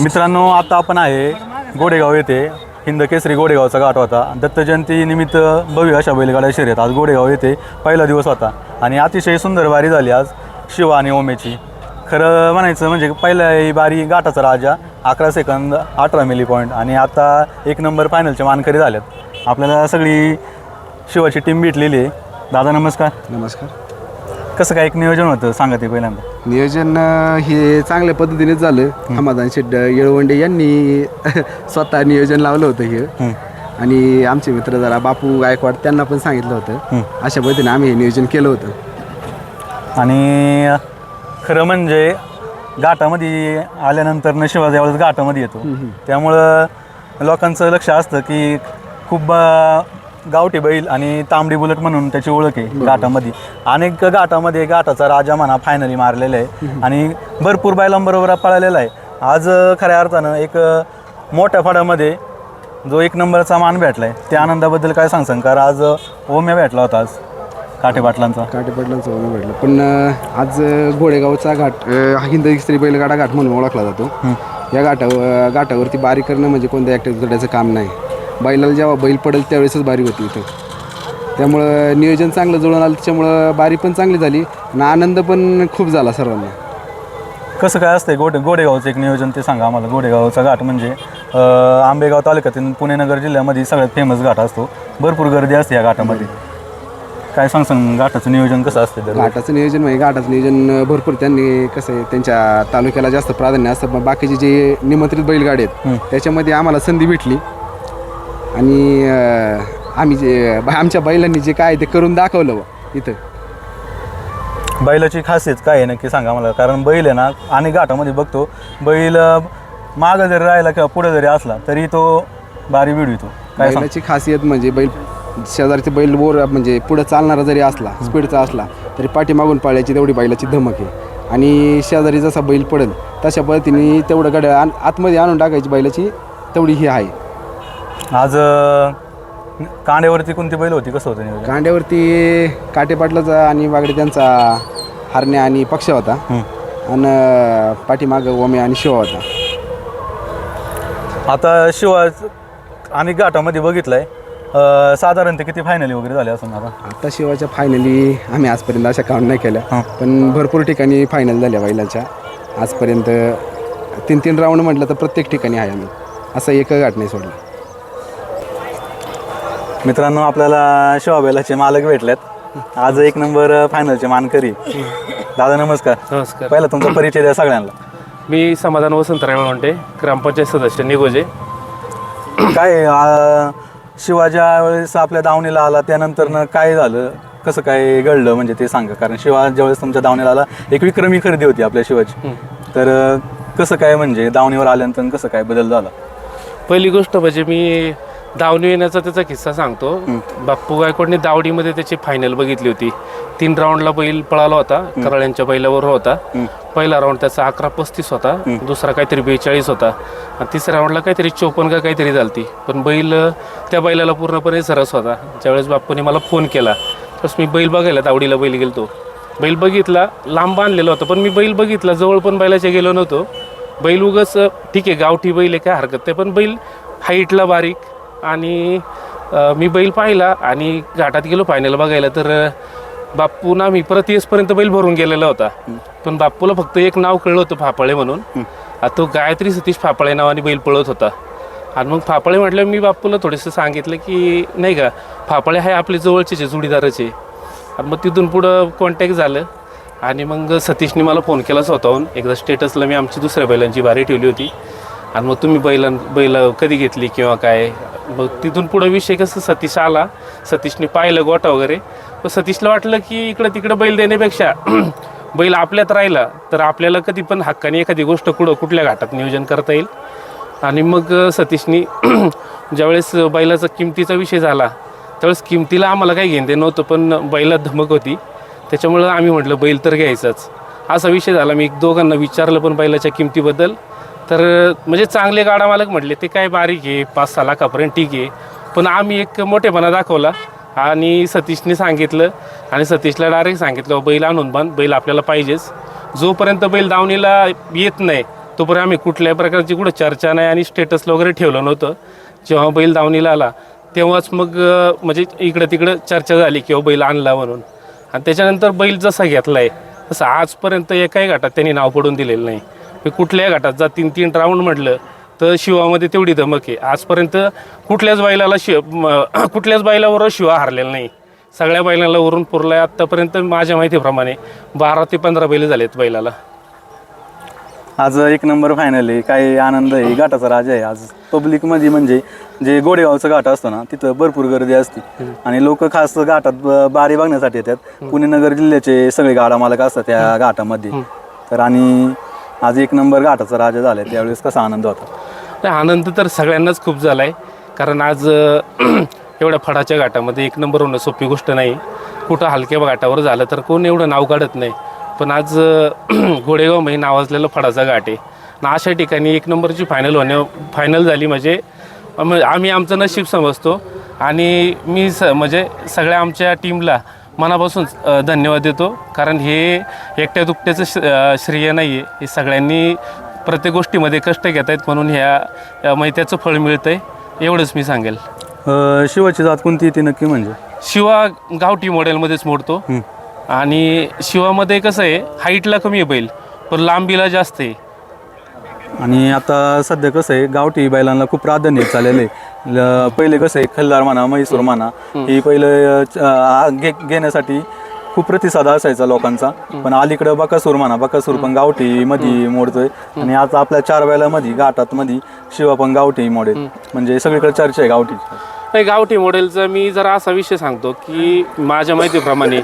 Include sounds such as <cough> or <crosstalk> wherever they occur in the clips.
मित्रांनो आता आपण आहे गोडेगाव येथे. हिंद केसरी गोडेगावचा घाट होता. दत्त जयंतीनिमित्त भव्य अशा बैलगाड्या शर्यत आज गोडेगाव येथे पहिला दिवस होता. आणि अतिशय सुंदर वारी झाली आज शिवा आणि ओमेची. खरं म्हणायचं म्हणजे पहिल्या बारी गाठाचा राजा अकरा सेकंद अठरा मिली पॉईंट आणि आता एक नंबर फायनलचे मानकरी झाल्यात आपल्याला सगळी शिवाची टीम भेटलेली आहे. दादा नमस्कार. नमस्कार. कसं काय एक नियोजन होतं? सांगा ते पहिल्यांदा. नियोजन अं, हे चांगल्या पद्धतीनेच झालं. समाधान शेट येळवंडे यांनी <laughs> स्वतः नियोजन लावलं होतं हे. आणि आमचे मित्र जरा बापू गायकवाड त्यांना पण सांगितलं होतं. अशा पद्धतीने आम्ही हे नियोजन केलं होतं. आणि खरं म्हणजे घाटामध्ये आल्यानंतर न शिवाजी ज्यावेळेस घाटामध्ये येतो. त्यामुळं लोकांचं लक्ष असतं की खूप अं, गावठी बैल आणि तांबडी बुलेट म्हणून त्याची ओळख आहे घाटामध्ये. अनेक घाटामध्ये घाटाचा राजा म्हणा फायनली मारलेला आहे. आणि भरपूर बैलांबरोबर पळालेला आहे. आज खऱ्या अर्थानं एक मोठ्या फडामध्ये जो एक नंबरचा मान भेटला आहे त्या आनंदाबद्दल काय सांगसान? कारण आज ओम्या भेटला होता आज काठे पाटलांचा. काटे पाटलांचं वगैरे भेटलं. पण आज घोडेगावचा घाट हिंद स्त्री बैलगाडा घाट म्हणून ओळखला जातो. या घाटावर घाटावरती बारी करणं म्हणजे कोणत्या ॲक्टिव्ह करायचं काम नाही. बैलाला जेव्हा बैल पडेल त्यावेळेसच बारी होती इथं. त्यामुळं नियोजन चांगलं जुळून आलं त्याच्यामुळं बारी पण चांगली झाली आणि आनंद पण खूप झाला सर्वांना. कसं काय असतंय गोडे गोडेगावचं एक नियोजन ते सांगा आम्हाला. गोडेगावचा घाट म्हणजे अं, आंबेगाव तालुक्यातील पुणे नगर जिल्ह्यामध्ये सगळ्यात फेमस घाट असतो. भरपूर गर्दी असते या घाटामध्ये. काय सांग सांग घाटाचं नियोजन कसं असतं दरवेळी? घाटाचं नियोजन म्हणजे घाटाचं नियोजन भरपूर त्यांनी कसं आहे त्यांच्या तालुक्याला जास्त प्राधान्य असतं. पण बाकीचे जे निमंत्रित बैलगाडी आहेत त्याच्यामध्ये आम्हाला संधी भेटली. आणि आम्ही जे आमच्या बैलांनी जे काय ते करून दाखवलं बुवा इथं. बैलाची खासियत काय आहे नक्की सांगा मला कारण बैल आहे ना आणि घाटामध्ये बघतो बैल मागं जरी राहिला किंवा पुढे जरी असला तरी तो बारी विडवितो काय सांग? बैलाची खासियत म्हणजे बैल शेजारचे बैल बोर म्हणजे पुढं चालणारा जरी असला स्पीडचा असला तरी पाठीमागून पाळण्याची तेवढी बैलाची धमक आहे. आणि शेजारी जसा बैल पडेल तशा पद्धतीने तेवढं गाड्या आत- आतमध्ये आणून टाकायची बैलाची तेवढी ही आहे. आज अं, कांड्यावरती कोणती बैल होती? कसं होतं नियोजन? कांड्यावरती काटेपाटलाचा आणि वागडे त्यांचा हरण्या आणि पक्ष होता. हं. आणि पाठीमागं ओम्या आणि शिवा होता. आता शिवा आणि घाटामध्ये बघितलंय. अं, साधारणतः किती फायनली वगैरे झाले असं आता? आता शिवाच्या फायनली आम्ही आजपर्यंत अशा काउंट नाही केल्या. पण भरपूर ठिकाणी फायनल झाल्या बैलाच्या. आजपर्यंत तीन तीन राऊंड म्हटलं तर प्रत्येक ठिकाणी आहे आम्ही. असं एक गाठ नाही सोडलं. मित्रांनो आपल्याला शिवाबेलाचे मालक भेटलेत. आज एक नंबर फायनलचे मानकरी. दादा नमस्कार. नमस्कार. पहिला तुमचा परिचय द्या सगळ्यांना. मी समाधान वसंतराव म्हणते ग्रामपंचायत सदस्य निगोजे. काय अं, शिवाज्या वेळेस आपल्या दावणीला आला त्यानंतर काय झालं? कसं काय घडलं? म्हणजे ते सांगा. कारण शिवा ज्यावेळेस तुमच्या दावणीला आला एक विक्रमी खरेदी होती आपल्या शिवाची तर अं, कसं काय म्हणजे दावणीवर आल्यानंतर कसं काय बदल झाला? पहिली गोष्ट म्हणजे मी दावणी येण्याचा त्याचा किस्सा सांगतो. बाप्पू गायकवाडने दावडीमध्ये त्याची फायनल बघितली होती. तीन राऊंडला बैल पळाला होता. कराळ्यांच्या बैलावर होता. पहिला राऊंड त्याचा अकरा पस्तीस होता. दुसरा काहीतरी बेचाळीस होता. आणि तिसऱ्या राऊंडला काहीतरी चोपन्न का काहीतरी झालती. पण बैल त्या बैलाला पूर्णपणे सरस होता. ज्यावेळेस बाप्पूने मला फोन केला तस मी बैल बघायला दावडीला बैल गेलतो. बैल बघितला लांब बांधलेला होता. पण मी बैल बघितला जवळ पण बैलाच्या गेलो नव्हतो. बैल उगच ठीक आहे गावठी बैल आहे काय हरकत नाही. पण बैल हाईटला बारीक आणि मी बैल पाहिला आणि घाटात गेलो फायनल बघायला तर अ, बाप्पू ना मी परत येसपर्यंत बैल भरून गेलेला होता. पण बाप्पूला फक्त एक नाव कळलं होतं फाफळे म्हणून. आता तो गायत्री सतीश फाफळे नावाने बैल पळत होता. आणि मग फाफळे म्हटलं मी बाप्पूला थोडंसं सांगितलं की नाही का फाफळे आहे आपले जवळचेच आहे जोडीदाराचे. आणि मग तिथून पुढं कॉन्टॅक्ट झालं. आणि मग सतीशने मला फोन केला स्वतःहून. एकदा स्टेटसला मी आमची दुसऱ्या बैलांची बारी ठेवली होती. आणि मग तुम्ही बैलां बैल कधी घेतली किंवा काय? मग तिथून पुढं विषय कसं सतीश आला. सतीशने पाहिलं गोटा वगैरे. पण सतीशला वाटलं की इकडं तिकडं बैल देण्यापेक्षा <clears throat> बैल आपल्यात राहिला तर आपल्याला कधी पण हक्काने एखादी गोष्ट कुठं कुठल्या घाटात नियोजन करता येईल. आणि मग सतीशनी <clears throat> ज्यावेळेस बैलाचा किमतीचा विषय झाला त्यावेळेस किमतीला आम्हाला काही घेणं देणं नव्हतं पण बैलात धमक होती. त्याच्यामुळं आम्ही म्हटलं बैल तर घ्यायचाच. असा विषय झाला. मी एक दोघांना विचारलं पण बैलाच्या किमतीबद्दल. तर म्हणजे चांगले गाडा मालक म्हटले ते काय बारीक आहे पाच सहा लाखापर्यंत ठीक आहे. पण आम्ही एक मोठेपणा दाखवला आणि सतीशने सांगितलं आणि सतीशला डायरेक्ट सांगितलं बैल आणून बांध बैल आपल्याला पाहिजेच. जोपर्यंत बैल दावणीला येत नाही तोपर्यंत आम्ही कुठल्याही प्रकारची कुठं चर्चा नाही आणि स्टेटसला वगैरे ठेवलं नव्हतं. जेव्हा बैल दावणीला आला तेव्हाच मग म्हणजे इकडं तिकडं चर्चा झाली किंवा बैल आणला म्हणून. आणि त्याच्यानंतर बैल जसा घेतला आहे तसं आजपर्यंत एकाही घाटात त्यांनी नाव पडून दिलेलं नाही. मी कुठल्याही घाटात जर तीन तीन राऊंड म्हटलं तर शिवामध्ये तेवढी धमक आहे. आजपर्यंत कुठल्याच बैलाला शिव <clears throat> कुठल्याच बैलावर शिवा हारलेला नाही. सगळ्या बैलांना वरून पुरला आहे आत्तापर्यंत माझ्या माहितीप्रमाणे बारा ते पंधरा बैल झालेत बैलाला. आज एक नंबर फायनल आहे. काय आनंद आहे. घाटाचा राजा आहे. आज पब्लिकमध्ये म्हणजे जे गोडेगावचं घाट असतो ना तिथं भरपूर गर्दी असते. आणि लोक खास घाटात बारी बघण्यासाठी येतात. पुणे नगर जिल्ह्याचे सगळे गाडा मालक असतात त्या घाटामध्ये. तर आणि आज एक नंबर घाटाचा राजा झालाय त्यावेळेस कसा आनंद होता? नाही, आनंद तर सगळ्यांनाच खूप झाला आहे कारण आज <clears throat> एवढ्या फडाच्या घाटामध्ये एक नंबर होणं सोपी गोष्ट नाही. कुठं हलक्या घाटावर झालं तर कोण एवढं नाव काढत नाही. पण आज अं, <clears throat> घोडेगाव म्हणजे नावाजलेलं फडाचा घाट आहे. ना अशा ठिकाणी एक नंबरची फायनल होण्या फायनल झाली म्हणजे आम्ही आमचं नशीब समजतो. आणि मी स म्हणजे सगळ्या आमच्या टीमला मनापासून धन्यवाद देतो. कारण हे एकट्या दुकट्याचं श श्रेय नाही आहे हे सगळ्यांनी प्रत्येक गोष्टीमध्ये कष्ट घेत आहेत म्हणून ह्या अ, म्हणजे त्याचं फळ मिळतं आहे एवढंच मी सांगेल. शिवाची जात कोणती ती नक्की म्हणजे? शिवा गावठी मॉडेलमध्येच मोडतो. आणि शिवामध्ये कसं आहे हाईटला कमी आहे बैल पण लांबीला जास्त आहे. आणि आता सध्या कसं आहे गावठी बैलांना खूप प्राधान्य चाललेलं आहे. ल- पहिले कसं आहे खल्लार म्हणा म्हैसूर म्हणा ही पहिले च- आ- घे घेण्यासाठी खूप प्रतिसाद असायचा लोकांचा. पण अलीकडं बकासूर म्हणा बकासूर पण गावठी मध्ये मोडतोय. आणि आता आपल्या चार बैलामध्ये घाटात मध्ये शिवा पण गावठी मोडेल. म्हणजे सगळीकडे चर्चा आहे गावठीची नाही गावठी मॉडेलचा मी जरा असा विषय सांगतो की माझ्या माहितीप्रमाणे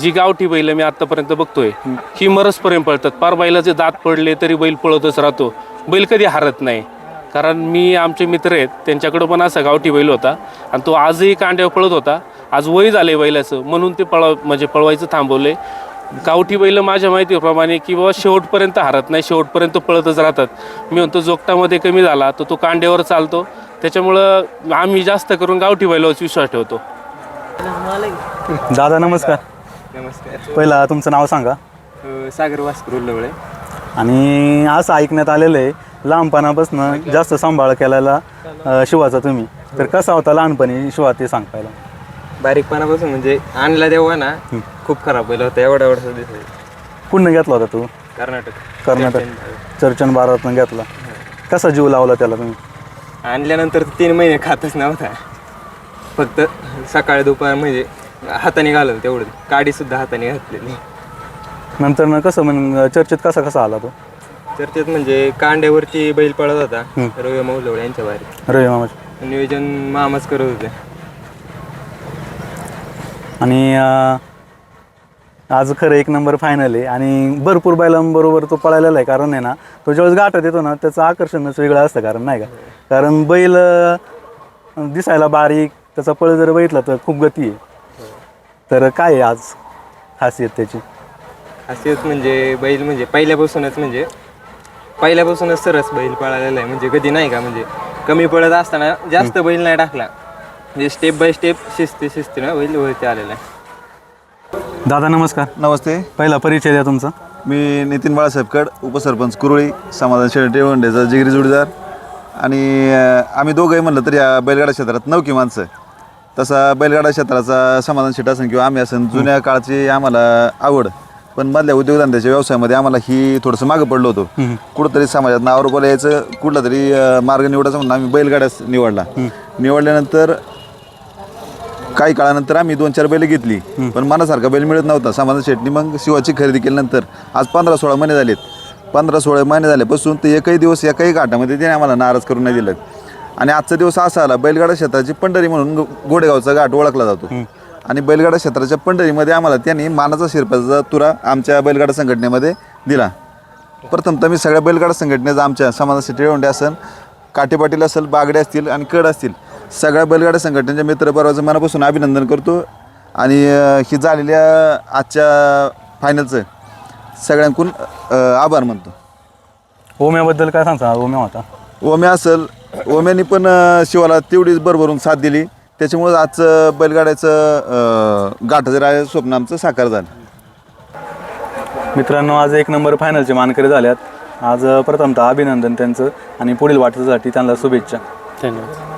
जी गावठी बैल मी आत्तापर्यंत बघतोय ही मरसपर्यंत पळतात. पार बैलाचे दात पडले तरी बैल पळतच राहतो. बैल कधी हारत नाही. कारण मी आमचे मित्र आहेत त्यांच्याकडं पण असा गावठी बैल होता. आणि तो आजही कांड्यावर पळत होता. आज वय झालंय बैलाचं म्हणून ते पळव म्हणजे पळवायचं थांबवले गावठी बैल माझ्या माहितीप्रमाणे की बाबा शेवटपर्यंत हारत नाही शेवटपर्यंत पळतच राहतात. मी म्हणतो जोगटामध्ये कमी झाला तर तो कांड्यावर चालतो. त्याच्यामुळं आम्ही जास्त करून गावठी बैलावरच विश्वास ठेवतो. दादा नमस्कार. नमस्कार. पहिला तुमचं नाव सांगा. सागर वास्कर उल्लवळे. आणि असं ऐकण्यात आलेलं आहे लहानपणापासून जास्त सांभाळ केलेला शिवाचा तुम्ही. तर कसा होता लहानपणी शिवा ते सांग पहिला बारीकपणापासून म्हणजे आणला तेव्हा ना खूप खराब बैल होता एवढा एवढा कुठनं घेतला होता तू? कर्नाटक. कर्नाटक. चर्चन बारातनं घेतला. कसा जीव लावला त्याला तुम्ही? आणल्यानंतर तो तीन महिने खातच नव्हता. फक्त सकाळी दुपार म्हणजे हाताने घालवलं तेवढं. काडी सुद्धा हाताने घातलेली. नंतर ना कसं मग चर्चेत कसा कसा आला तो? चर्चेत म्हणजे कांड्यावरती बैल पळत होता. रवी मौलवडे यांच्या बाहेर. रवी मामाची नियोजन मामाच करत होते. आणि अं, आज खरं एक नंबर फायनल आहे. आणि भरपूर बैलांबरोबर तो पळालेला आहे. कारण आहे ना तो ज्यावेळेस गाठत येतो ना त्याचं आकर्षणच वेगळं असतं कारण नाही का? कारण बैल अं, दिसायला बारीक त्याचा पळ जर बघितला तर खूप गती आहे. तर काय आहे आज खासियत त्याची? असेच म्हणजे बैल म्हणजे पहिल्यापासूनच म्हणजे पहिल्यापासूनच सरस बैल पळालेला आहे. म्हणजे कधी नाही का म्हणजे कमी पडत असताना जास्त बैल नाही टाकला. म्हणजे स्टेप बाय स्टेप शिस्ती शिस्तीनं बैल वरती आलेला आहे. दादा नमस्कार. नमस्ते. पहिला परिचय द्या तुमचा. मी नितीन बाळासाहेब कड उपसरपंच कुरुळी समाधान शेळटे वंडेचा जिगरी जोडीदार. आणि अं, आम्ही दोघंही म्हणलं तर या बैलगाडा क्षेत्रात नवकी माणसं तसा बैलगाडा क्षेत्राचा समाधान शेट असेल किंवा आम्ही असेल जुन्या काळची आम्हाला आवड. पण मधल्या उद्योगधंद्याच्या व्यवसायामध्ये आम्हाला ही थोडंसं मागं पडलो होतो. कुठंतरी समाजात नावावर बोला यायचं कुठला तरी अं, मार्ग निवडायचा म्हणून आम्ही बैलगाड्याच निवडला. निवडल्यानंतर काही काळानंतर आम्ही दोन चार बैल घेतली. पण मनासारखा बैल मिळत नव्हता. समाधान शेटनी मग शिवाची खरेदी केल्यानंतर आज पंधरा सोळा महिने झालेत. पंधरा सोळा महिने झाल्यापासून ते एकही दिवस एकाही घाटामध्ये त्याने आम्हाला नाराज करून नाही दिलं. आणि आजचा दिवस असा आला बैलगाडा क्षेत्राची पंढरी म्हणून गो- गोडेगावचा घाट ओळखला जातो. आणि बैलगाडा क्षेत्राच्या पंढरीमध्ये आम्हाला त्यांनी मानाचा शिरपाचा तुरा आमच्या बैलगाडा संघटनेमध्ये दिला. प्रथमतः मी सगळ्या बैलगाडा संघटनेचा आमच्या समाधान शेट्टी रेवंडे असेल काटे पाटील असेल बागडे असतील आणि कड असतील सगळ्या बैलगाडा संघटनेच्या मित्रपरावाचं मनापासून अभिनंदन करतो. आणि ही झालेल्या आजच्या फायनलचं सगळ्यांकडून अं, आभार मानतो. ओम्याबद्दल काय सांगता? ओम्या होता. ओम्या असेल ओम्यानी पण शिवाला तेवढीच भरभरून साथ दिली. त्याच्यामुळे आजचं बैलगाड्याचं अं, गाठ जरा स्वप्न आमचं साकार झालं. मित्रांनो आज एक नंबर फायनलचे मानकरी झाल्यात. आज प्रथमतः अभिनंदन त्यांचं आणि पुढील वाटचासाठी त्यांना शुभेच्छा. धन्यवाद.